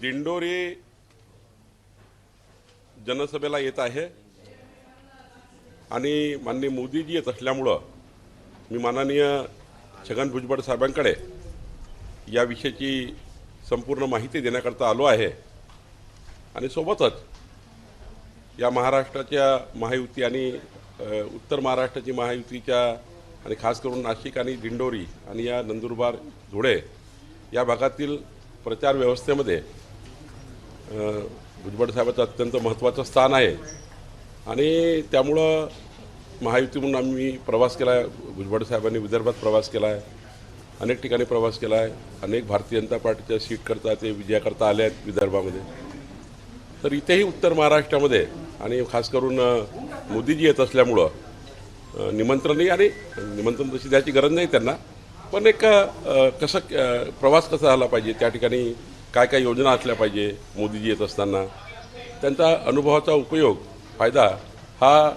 दिंडोरी जनसभेला येत आहे. आणि माननीय मोदीजी येत असल्यामुळं मी माननीय छगन भुजबळ साहेबांकडे या विषयाची संपूर्ण माहिती देण्याकरता आलो आहे. आणि सोबतच या महाराष्ट्राच्या महायुती आणि उत्तर महाराष्ट्राची महायुतीच्या आणि खास करून नाशिक आणि दिंडोरी आणि या नंदुरबार धुळे या भागातील प्रचार व्यवस्थेमध्ये भुजबळ साहेबाचं अत्यंत महत्त्वाचं स्थान आहे. आणि त्यामुळं महायुती म्हणून आम्ही प्रवास केला आहे भुजबळ साहेबांनी विदर्भात प्रवास केला आहे अनेक ठिकाणी प्रवास केला आहे अनेक भारतीय जनता पार्टीच्या सीटकरता ते विजयाकरता आले आहेत विदर्भामध्ये. तर इथेही उत्तर महाराष्ट्रामध्ये आणि खास करून मोदीजी येत असल्यामुळं निमंत्रणही आणि निमंत्रण तशी द्यायची गरज नाही त्यांना. पण एक कसं प्रवास कसा झाला पाहिजे त्या ठिकाणी काय काय योजना असल्या पाहिजे मोदीजी येत असताना. त्यांचा अनुभवाचा उपयोग फायदा हा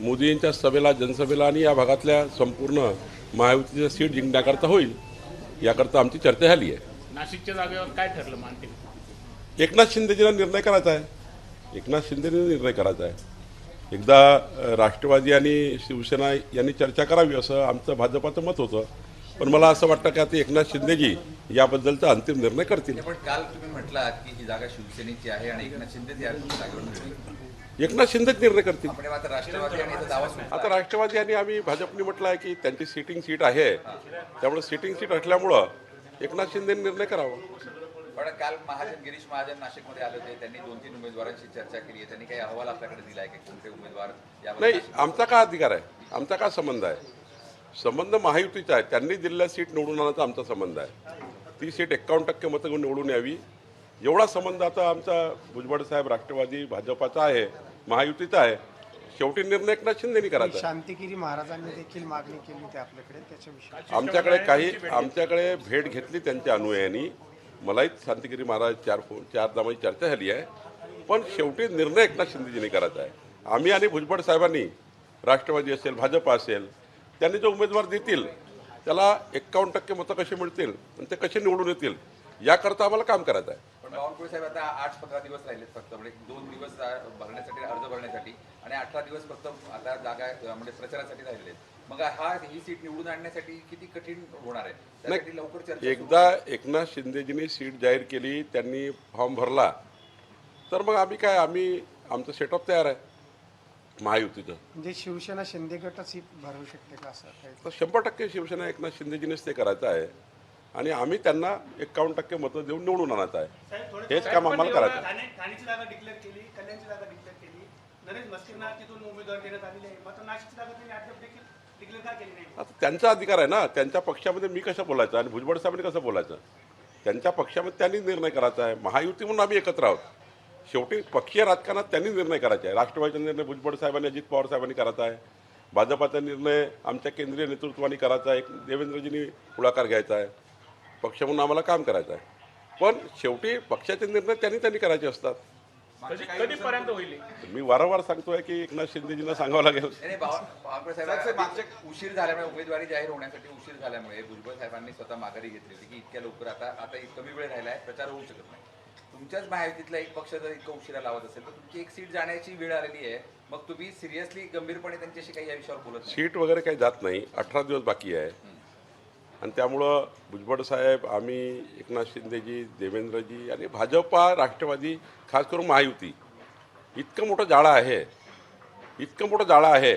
मोदींच्या सभेला जनसभेला आणि या भागातल्या संपूर्ण महायुतीच्या सीट जिंकण्याकरता होईल याकरता आमची चर्चा झाली आहे. नाशिकच्या जागेवर काय ठरलं अंतिम एकनाथ शिंदेजीला निर्णय करायचा आहे. एकनाथ शिंदेने निर्णय करायचा आहे. एकदा राष्ट्रवादी आणि शिवसेना यांनी चर्चा करावी असं आमचं भाजपाचं मत होतं. पण मला असं वाटतं की आता एकनाथ शिंदेजी याबद्दलचा अंतिम निर्णय करतील. पण काल तुम्ही म्हटलात की ही जागा शिवसेनेची आहे आणि एकनाथ शिंदे. एकनाथ शिंदेच निर्णय करतील. आता राष्ट्रवादी आणि आम्ही भाजपने म्हटलं आहे की त्यांची सिटिंग सीट आहे. त्यामुळे सिटिंग सीट असल्यामुळं एकनाथ शिंदेने निर्णय करावा. पण काल महाजन गिरीश महाजन नाशिकमध्ये आले होते. त्यांनी दोन तीन उमेदवारांशी चर्चा केली आहे. त्यांनी काही अहवाल आपल्याकडे दिला आहे की? कोणते उमेदवार नाही आमचा काय अधिकार आहे? आमचा काय संबंध आहे? संबंध महायुतीचा आहे. त्यांनी दिलेल्या सीट निवडून आणायचा आमचा संबंध आहे. ती सीट एक्कावन्न टक्के मतं घेऊन निवडून यावी. एवढा संबंध आता आमचा भुजबळ साहेब राष्ट्रवादी भाजपाचा आहे महायुतीचा आहे. शेवटी निर्णय एकनाथ शिंदेनी करायचा. शांतिगिरी महाराजांनी देखील मागणी केली होती आपल्याकडे त्याच्याविषयी आमच्याकडे काही आमच्याकडे भेट घेतली त्यांच्या अनुयायांनी. मलाही शांतिगिरी महाराज चार फोन चारदा माझी चर्चा झाली आहे. पण शेवटी निर्णय एकनाथ शिंदेजीने करायचा आहे. आम्ही आणि भुजबळ साहेबांनी राष्ट्रवादी असेल भाजप असेल त्यांनी जो उमेदवार देतील त्याला एक्कावन्न टक्के मतं कशी मिळतील आणि ते कसे निवडून येतील याकरता आम्हाला काम करायचं आहे. पण बावनकुळे साहेब आता आठ पंधरा दिवस राहिलेत फक्त म्हणजे दोन दिवस भरण्यासाठी अर्ज भरण्यासाठी आणि अठरा दिवस फक्त आता जागा म्हणजे प्रचारासाठी राहिलेले आहेत. मग हा ही सीट निवडून आणण्यासाठी किती कठीण होणार आहे? त्यासाठी लवकर एकदा एकनाथ शिंदेजींनी सीट जाहीर केली त्यांनी फॉर्म भरला तर मग आम्ही काय आम्ही आमचं सेटअप तयार आहे. महायुतीचं. म्हणजे शिवसेना शिंदे गटच ही भरवू शकते का असं काही? तर शंभर टक्के शिवसेना एकनाथ शिंदेजीनेच ते करायचं आहे. आणि आम्ही त्यांना एक्कावन्न टक्के मतं देऊन निवडून आणायचं आहे. हेच काम आम्हाला करायचं आहे. ठाणे ठाणेची जागा डिक्लेअर केली कल्याणची जागा डिक्लेअर केली. नरेश तिथून उमेदवार देण्यात आलेले आहे मात्र नाशिकची जागा त्यांनी अद्याप देखील डिक्लेअर का केली नाही? आता त्यांचा अधिकार आहे ना. त्यांच्या पक्षामध्ये मी कसं बोलायचं? आणि भुजबळ साहेबांनी कसं बोलायचं? त्यांच्या पक्षामध्ये त्यांनी निर्णय करायचा आहे. महायुती म्हणून आम्ही एकत्र आहोत. शेवटी पक्षीय राजकारणात त्यांनी निर्णय करायचा आहे. राष्ट्रवादीचा निर्णय भुजबळ साहेबांनी अजित पवार साहेबांनी करायचा आहे. भाजपाचा निर्णय आमच्या केंद्रीय नेतृत्वाने करायचा आहे. देवेंद्रजींनी पुढाकार घ्यायचा आहे. पक्ष म्हणून आम्हाला काम करायचं आहे. पण शेवटी पक्षाचे निर्णय त्यांनी त्यांनी करायचे असतात. कधी कधीपर्यंत होईल हे? मी वारंवार सांगतोय की एकनाथ शिंदेजींना सांगावं लागेल. उशीर झाल्यामुळे उमेदवारी जाहीर होण्यासाठी उशीर झाल्यामुळे भुजबळ साहेबांनी स्वतः माघारी घेतली होती की इतक्या लवकर आता आता कमी वेळ राहिला आहे प्रचार होऊ शकत नाही. तुमच्याच महायुतीतला एक पक्ष जर इतका उशिरा लावत असेल तर तुमची एक सीट जाण्याची वेळ आलेली आहे. मग तुम्ही सिरियसली गंभीरपणे त्यांच्याशी काही या विषयावर बोलत नाही. सीट वगैरे काही जात नाही. अठरा दिवस बाकी आहे. आणि त्यामुळं भुजबळ साहेब आम्ही एकनाथ शिंदेजी देवेंद्रजी आणि भाजपा राष्ट्रवादी खास करून महायुती इतकं मोठं जाळं आहे. इतकं मोठं जाळं आहे.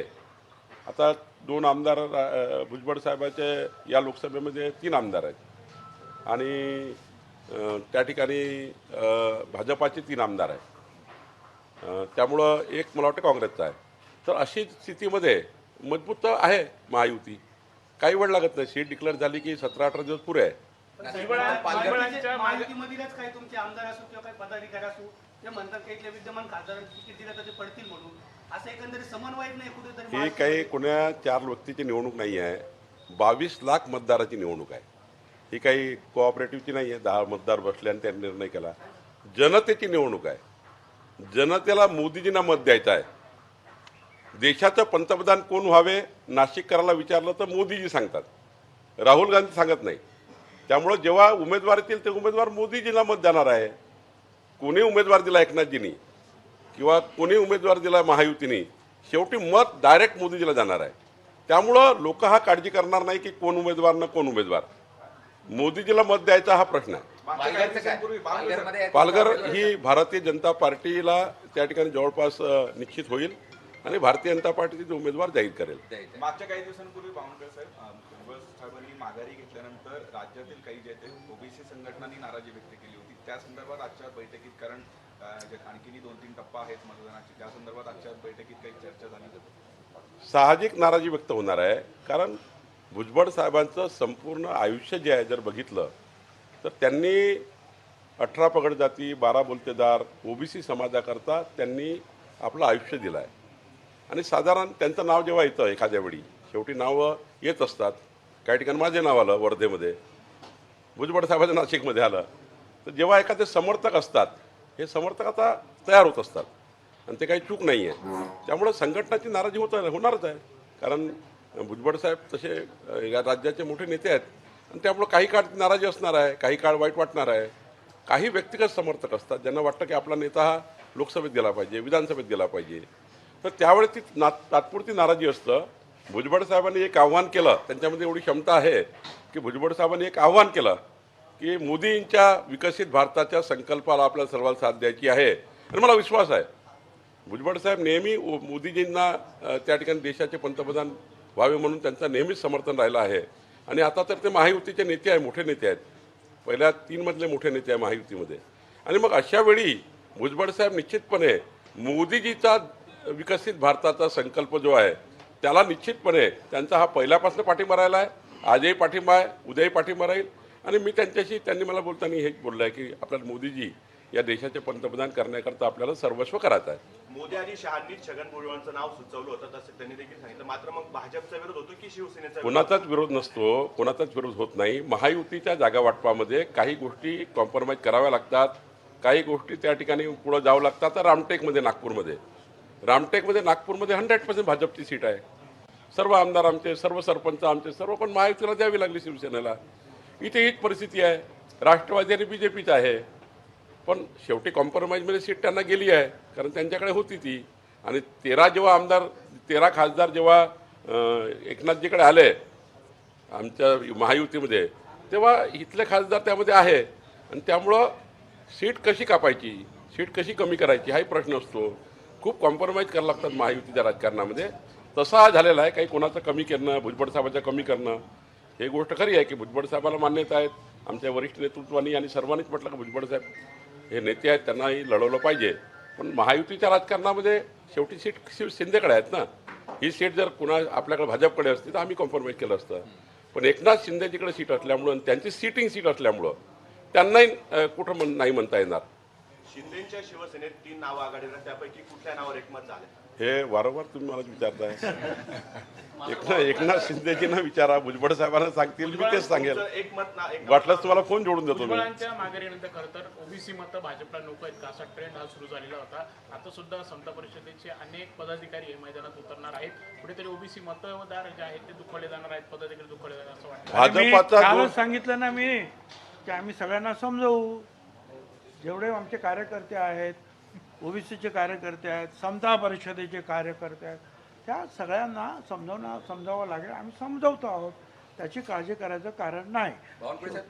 आता दोन आमदार अ, भुजबळ साहेबाचे या लोकसभेमध्ये तीन आमदार आहेत. आणि त्या ठिकाणी भाजपाचे तीन आमदार आहेत. अ, त्यामुळं एक मला वाटतं काँग्रेसचा आहे. तर अशी स्थितीमध्ये मजबूत तर आहे महायुती. काही वेळ लागत नाही. सीट डिक्लेअर झाली की सतरा अठरा दिवस पुरे आहे. ही. काही कोण्या चार व्यक्तीची निवडणूक नाही आहे बावीस लाख मतदाराची निवडणूक आहे. ही काही कोऑपरेटिव्हची नाही आहे दहा मतदार बसले आणि त्यांनी निर्णय केला. जनतेची निवडणूक आहे. जनतेला मोदीजींना मत द्यायचं आहे. देशाचं पंतप्रधान कोण व्हावे नाशिककराला विचारलं तर मोदीजी सांगतात. राहुल गांधी सांगत नाही. त्यामुळं जेव्हा उमेदवार येतील ते उमेदवार मोदीजींना मत देणार आहे. कोणी उमेदवार दिला एकनाथजींनी किंवा कोणी उमेदवार दिला महायुतीने शेवटी मत डायरेक्ट मोदीजीला जाणार आहे. त्यामुळं लोक हा काळजी करणार नाही की कोण उमेदवार ना कोण उमेदवार. मोदीजीला मत द्यायचा हा प्रश्न आहे. पालघर ही भारतीय जनता पार्टीला त्या ठिकाणी जवळपास निश्चित होईल आणि भारतीय जनता पार्टीचे उमेदवार जाहीर करेल. मागच्या काही दिवसांपूर्वी बावनकर साहेब साहेबांनी माघारी घेतल्यानंतर राज्यातील काही जे ते ओबीसी संघटनांनी नाराजी व्यक्त केली होती. त्या संदर्भात आजच्या बैठकीत कारण आणखीनही दोन तीन टप्पा आहेत मतदानाचे त्या संदर्भात आजच्या बैठकीत काही चर्चा झाली साहजिक नाराजी व्यक्त होणार आहे कारण भुजबळ साहेबांचं संपूर्ण आयुष्य जे आहे जर बघितलं तर त्यांनी अठरा पगड जाती बारा बोलतेदार ओबीसी समाजाकरता त्यांनी आपलं आयुष्य दिलं आहे. आणि साधारण त्यांचं नाव जेव्हा येतं एखाद्या वेळी शेवटी नावं येत असतात. काही ठिकाणी माझे नाव आलं वर्धेमध्ये. भुजबळ साहेबांचं नाशिकमध्ये आलं. तर जेव्हा एखादे समर्थक असतात हे समर्थक आता तयार होत असतात. आणि ते काही चूक नाही आहे त्यामुळं संघटनाची नाराजी होत होणारच आहे. कारण भुजबळ साहेब तसे या राज्याचे मोठे नेते आहेत. आणि त्यामुळे काही काळ नाराजी असणार आहे काही काळ वाईट वाटणार आहे. काही व्यक्तिगत समर्थक असतात. ज्यांना वाटतं की आपला नेता हा लोकसभेत गेला पाहिजे विधानसभेत गेला पाहिजे. तर त्यावेळी ती ना तात्पुरती नाराजी असतं. भुजबळ साहेबांनी एक आव्हान केलं. त्यांच्यामध्ये एवढी क्षमता आहे की भुजबळ साहेबांनी एक आव्हान केलं की मोदींच्या विकसित भारताच्या संकल्पाला आपल्याला सर्वांना साथ द्यायची आहे. आणि मला विश्वास आहे. भुजबळ साहेब नेहमी मोदीजींना त्या ठिकाणी देशाचे पंतप्रधान व्हावे म्हणून त्यांचं नेहमीच समर्थन राहिलं आहे. आणि आता तर ते महायुतीचे नेते आहे मोठे नेते आहेत. पहिल्या तीनमधले मोठे नेते आहे महायुतीमध्ये. आणि मग अशा वेळी भुजबळ साहेब निश्चितपणे मोदीजीचा विकसित भारताचा संकल्प जो आहे त्याला निश्चितपणे त्यांचा हा पहिल्यापासून पाठिंबा राहिला आहे. आजही पाठिंबा आहे उद्याही पाठिंबा राहील. आणि मी त्यांच्याशी त्यांनी मला बोलताना हेच बोललं आहे की आपल्याला मोदीजी या देशाचे पंतप्रधान करण्याकरता आपल्याला सर्वस्व करायचं आहे. मोदी आणि शहांनी छगन भुजबळांचं नाव सुचवलं होतं तसं त्यांनी देखील सांगितलं. मात्र मग भाजपचा विरोध होतो की शिवसेनेचा? कोणाचाच विरोध नसतो कोणाचाच विरोध होत नाही. महायुतीच्या जागा वाटपामध्ये काही गोष्टी कॉम्प्रोमाइज कराव्या लागतात. काही गोष्टी त्या ठिकाणी पुढं जावं लागतात. तर रामटेकमध्ये नागपूरमध्ये. रामटेकमध्ये नागपूरमध्ये हंड्रेड पर्सेंट भाजपची सीट आहे. सर्व आमदार आमचे सर्व सरपंच आमचे सर्व पण महायुतीला द्यावी लागली शिवसेनेला. इथे हीच परिस्थिती आहे. राष्ट्रवादी आणि बी जे पीच आहे. पण शेवटी कॉम्प्रोमाइजमध्ये सीट त्यांना गेली आहे. कारण त्यांच्याकडे होती ती. आणि तेरा जेव्हा आमदार तेरा खासदार जेव्हा एकनाथजीकडे आले आमच्या महायुतीमध्ये तेव्हा इथले खासदार त्यामध्ये आहे. आणि त्यामुळं सीट कशी कापायची सीट कशी कमी करायची हाही प्रश्न असतो. खूप कॉम्प्रोमाइज करायला लागतात महायुतीच्या राजकारणामध्ये. तसा हा झालेला आहे. काही कोणाचं कमी करणं भुजबळ साहेबाचं कमी करणं हे गोष्ट खरी आहे की भुजबळ साहेबाला मान्यता आहेत. आमच्या वरिष्ठ नेतृत्वानी आणि सर्वांनीच म्हटलं की भुजबळ साहेब हे नेते आहेत त्यांनाही लढवलं पाहिजे. पण महायुतीच्या राजकारणामध्ये शेवटी सीट शिव शिंदेकडे आहेत ना. ही सीट जर कुणा आपल्याकडे भाजपकडे असती तर आम्ही कॉम्प्रोमाइज केलं असतं. पण एकनाथ शिंदेजीकडे सीट असल्यामुळं आणि त्यांची सीटिंग सीट असल्यामुळं त्यांनाही कुठं म्हण नाही म्हणता येणार. शिंदेच्या शिवसेनेत तीन नावं आघाडीवर त्यापैकी कुठल्या नावावर एकमत झाले हे वारंवार तुम्ही मला विचारताय. एकनाथ एकनाथ शिंदेजींना विचारा भुजबळ साहेबांना सांगतील मी तेच सांगेल. ना एक वाटलंच तुम्हाला फोन जोडून देतो मी? माघारीनंतर खरं तर ओबीसी मतं भाजपला नको आहेत का? असा ट्रेंड हा सुरू झालेला होता. आता सुद्धा समता परिषदेचे अनेक पदाधिकारी हे मैदानात उतरणार आहेत. कुठेतरी ओबीसी मतदार जे आहेत ते दुखवले जाणार आहेत पदाधिकारी दुखवले जाणार असं वाटतं. भाजपाचा सांगितलं ना मी की आम्ही सगळ्यांना समजवू. जेवढे आमचे कार्यकर्ते आहेत ओबीसीचे कार्यकर्ते आहेत समता परिषदेचे कार्यकर्ते आहेत. त्या सगळ्यांना समजावणं समजावं लागेल. आम्ही समजवतो आहोत. त्याची काळजी करायचं कारण नाही.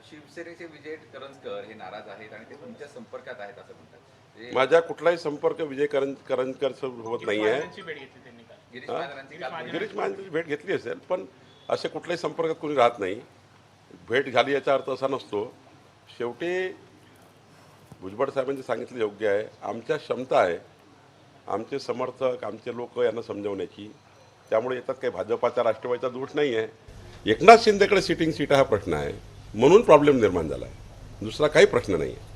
शिवसेनेचे विजय करंजकर हे नाराज आहेत आणि ते तुमच्या संपर्कात आहेत असं म्हणतात. माझा कुठलाही संपर्क विजय करं करंजकर सोबत नाही आहे त्यांची भेट घेतली त्यांनी काल. गिरीश महाजनची भेट घेतली असेल पण असे कुठल्याही संपर्कात कोणी राहत नाही. भेट झाली याचा अर्थ असा नसतो. शेवटी भुजबळ साहेबांनी सांगितलं योग्य आहे. आमच्या क्षमता आहे. आमचे समर्थक आमचे लोक यांना समजवण्याची. त्यामुळे येतात काही भाजपाचा राष्ट्रवादीचा दोष नाही आहे. एकनाथ शिंदेकडे सिटिंग सीट हा प्रश्न आहे. म्हणून प्रॉब्लेम निर्माण झाला आहे. दुसरा काही प्रश्न नाही आहे.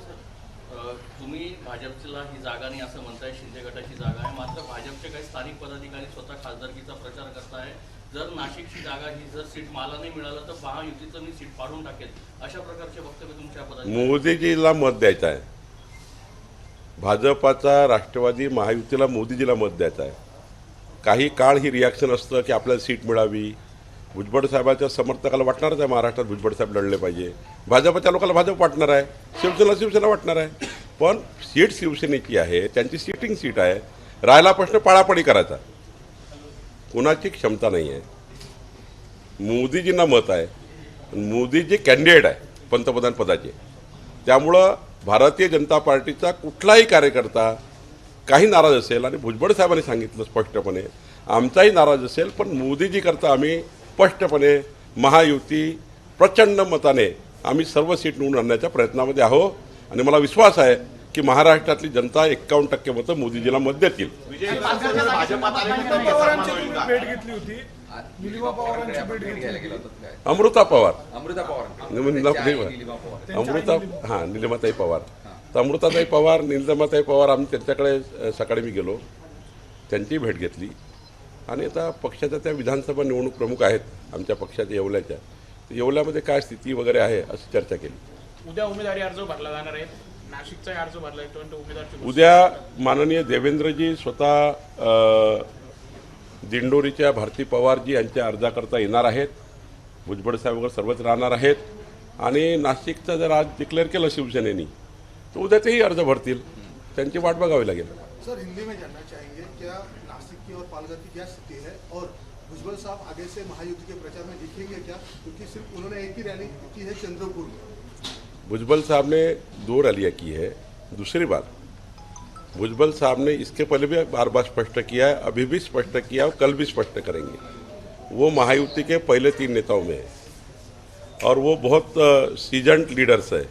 सर तुम्ही भाजपला ही जागा नाही असं म्हणताय शिंदे गटाची जागा आहे. मात्र भाजपचे काही स्थानिक पदाधिकारी स्वतः खासदारकीचा प्रचार करताय. जर नाशिकची जागा ही जर सीट मला नाही मिळालं तर महायुतीचं मी सीट पाडून टाकेल. अशा प्रकारचे वक्तव्य तुमच्या मोदीजीला मत द्यायचं आहे. भाजपाचा राष्ट्रवादी महायुतीला मोदीजीला मत द्यायचं आहे. काही काळ ही रिॲक्शन असतं की आपल्याला सीट मिळावी. भुजबळ साहेबाच्या समर्थकाला वाटणारच आहे महाराष्ट्रात भुजबळ साहेब लढले पाहिजे. भाजपच्या लोकांना भाजप वाटणार आहे. शिवसेना शिवसेना वाटणार आहे. पण सीट शिवसेनेची आहे त्यांची सीटिंग सीट आहे. राहायला प्रश्न पाळापाळी करायचा. कुणाची क्षमता नाही आहे मोदीजींना मत आहे. मोदीजी कॅन्डिडेट आहे पंतप्रधान पदाचे. त्यामुळं भारतीय जनता पार्टीचा कुठलाही कार्यकर्ता काही नाराज असेल आणि भुजबळ साहेबांनी सांगितलं स्पष्टपणे आमचाही नाराज असेल पण मोदीजीकरता आम्ही स्पष्टपणे महायुती प्रचंड मताने आम्ही सर्व सीट निवडून आणण्याच्या प्रयत्नामध्ये आहो आणि मला विश्वास आहे की महाराष्ट्रातली जनता एक्कावन्न टक्के मतं मोदीजीला मत देतील? अमृता पवार. अमृता पवार. निलिमा त्यांची आई निलिमा पवार. अमृता हां निलिमाताई पवार. तर अमृताताई पवार निलिमाताई पवार आम्ही त्यांच्याकडे सकाळी मी गेलो. त्यांची भेट घेतली. आणि आता पक्षाच्या त्या विधानसभा निवडणूक प्रमुख आहेत आमच्या पक्षाच्या येवल्याच्या. येवल्यामध्ये काय स्थिती वगैरे आहे अशी चर्चा केली. उद्या उमेदवारी अर्ज भरला जाणार आहे. उद्या माननीय देवेंद्रजी स्वतः दिंडोरीच्या भारती पवारजी यांच्या अर्जाकरता येणार आहेत. भुजबळ साहेब वगैरे सर्वच राहणार आहेत. आणि नाशिकचं जर आज डिक्लेअर केलं शिवसेनेनी तर उद्या तेही अर्ज भरतील. त्यांची वाट बघावी लागेल. सर हिंदी में जानना चाहेंगे क्या नासिक की और पालघर की क्या स्थिति है? और भुजबल साहब आगे से महायुति के प्रचार में दिखेंगे क्या? क्योंकि सिर्फ उन्होंने एक ही रैली की है चंद्रपुर में। भुजबल साहब ने दो रैलियाँ की है, दूसरी बात भुजबल साहब ने इसके पहले भी बार बार स्पष्ट किया है, अभी भी स्पष्ट किया और कल भी स्पष्ट करेंगे। वो महायुति के पहले तीन नेताओं में है और वो बहुत सीजनड लीडर्स है।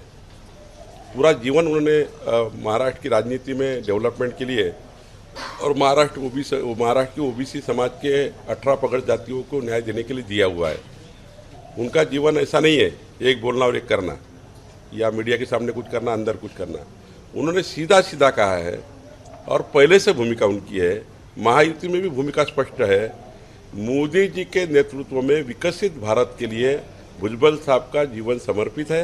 पूरा जीवन उन्होंने महाराष्ट्र की राजनीति में डेवलपमेंट के लिए और महाराष्ट्र ओबीसी, महाराष्ट्र की ओबीसी समाज के अठारह पगड़ जातियों को न्याय देने के लिए दिया हुआ है। उनका जीवन ऐसा नहीं है, एक बोलना और एक करना। या मीडिया के सामने कुछ करना, अंदर कुछ करना। उन्होंने सीधा सीधा कहा है और पहले से भूमिका उनकी है। महायुति में भी भूमिका स्पष्ट है। मोदी जी के नेतृत्व में विकसित भारत के लिए भुजबल साहब का जीवन समर्पित है।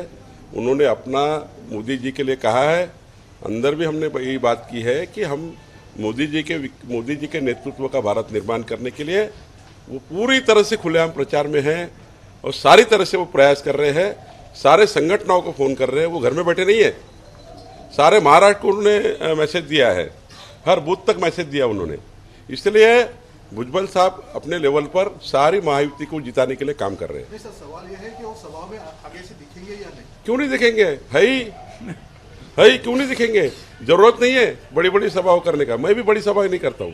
उन्होंने अपना मोदी जी के लिए कहा है। अंदर भी हमने यही बात की है कि हम मोदी जी के मोदी जी के नेतृत्व का भारत निर्माण करने के लिए वो पूरी तरह से खुलेआम प्रचार में हैं और सारी तरह से वो प्रयास कर रहे हैं। सारे संगठनों को फ़ोन कर रहे हैं वो घर में बैठे नहीं है। सारे महाराष्ट्र को उन्होंने मैसेज दिया है। हर बूथ तक मैसेज दिया उन्होंने। इसलिए भुजबल साहब अपने लेवल पर सारी महायुति को जिताने के लिए काम कर रहे हैं। सर सवाल यह है कि वो सभा में आगे से दिखेंगे या नहीं? क्यों नहीं दिखेंगे? है ही। है ही क्यों नहीं दिखेंगे? ज़रूरत नहीं है बड़ी बड़ी सभाओं करने का। मैं भी बड़ी सभाएँ नहीं करता हूँ।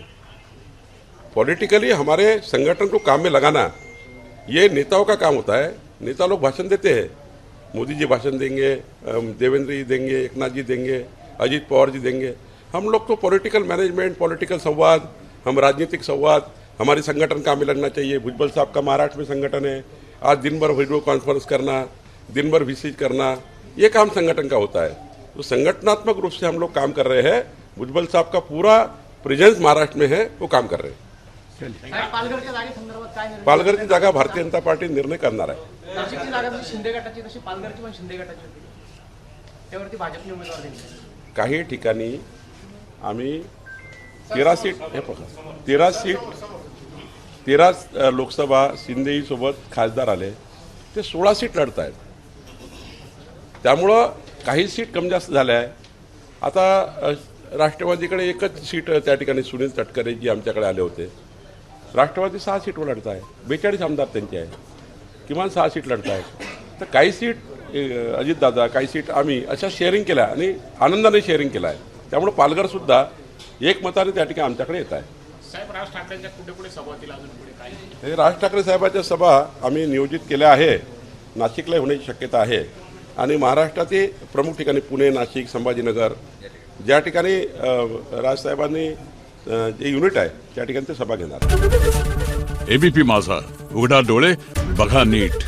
पॉलिटिकली हमारे संगठन को काम में लगाना ये नेताओं का काम होता है। नेता लोग भाषण देते हैं। मोदी जी भाषण देंगे देवेंद्र जी देंगे, एकनाथ जी देंगे, अजीत पवार जी देंगे। हम लोग तो पॉलिटिकल मैनेजमेंट पॉलिटिकल संवाद, हम राजनीतिक संवाद, हमारे संगठन का में लगना चाहिए। भुजबल साहब का महाराष्ट्र में संगठन है। आज दिन भर वीडियो कॉन्फ्रेंस करना, दिन भर विज़िट करना, ये काम संगठन का होता है। तो संगठनात्मक रूप से हम लोग काम कर रहे हैं। भुजबल साहब का पूरा प्रेजेंस महाराष्ट्र में है, वो काम कर रहे हैं। पालघरची जागा भारतीय जनता पार्टी निर्णय करणार आहे. जशी शिंदे गटाची तशी पालघरची पण शिंदे गटाची होती. त्यावरती भाजपने उमेदवार दिले. काही ठिकाणी आम्ही तेरा सीट हे बघा तेरा सीट तेरा लोकसभा शिंदेईसोबत खासदार आले. ते सोळा सीट लढत आहेत त्यामुळं काही सीट कमी जास्त झाल्या आहे आता राष्ट्रवादीकडे एकच सीट त्या ठिकाणी सुनील तटकरे जी आमच्याकडे आले होते. राष्ट्रवादी सहा सीटवर लढत आहे बेचाळीस आमदार त्यांचे आहे किमान सहा सीट लढत आहेत तर काही सीट अजितदादा काही सीट आम्ही अशा शेअरिंग केल्या आणि आनंदाने शेअरिंग केलं आहे त्यामुळे पालघरसुद्धा एक मताने त्या ठिकाणी आमच्याकडे येत आहे. साहेब राज ठाकरेंच्या कुठे कुठे सभा होतील अजून पुढे काय हे राज ठाकरे साहेबांच्या सभा आम्ही नियोजित केल्या आहे. नाशिकला होण्याची शक्यता आहे. आणि महाराष्ट्रातील प्रमुख ठिकाणी पुणे नाशिक संभाजीनगर ज्या ठिकाणी राजसाहेबांनी जे युनिट आहे त्या ठिकाणी ते सभा घेणार. एबीपी माझा उघडा डोळे बघा नीट.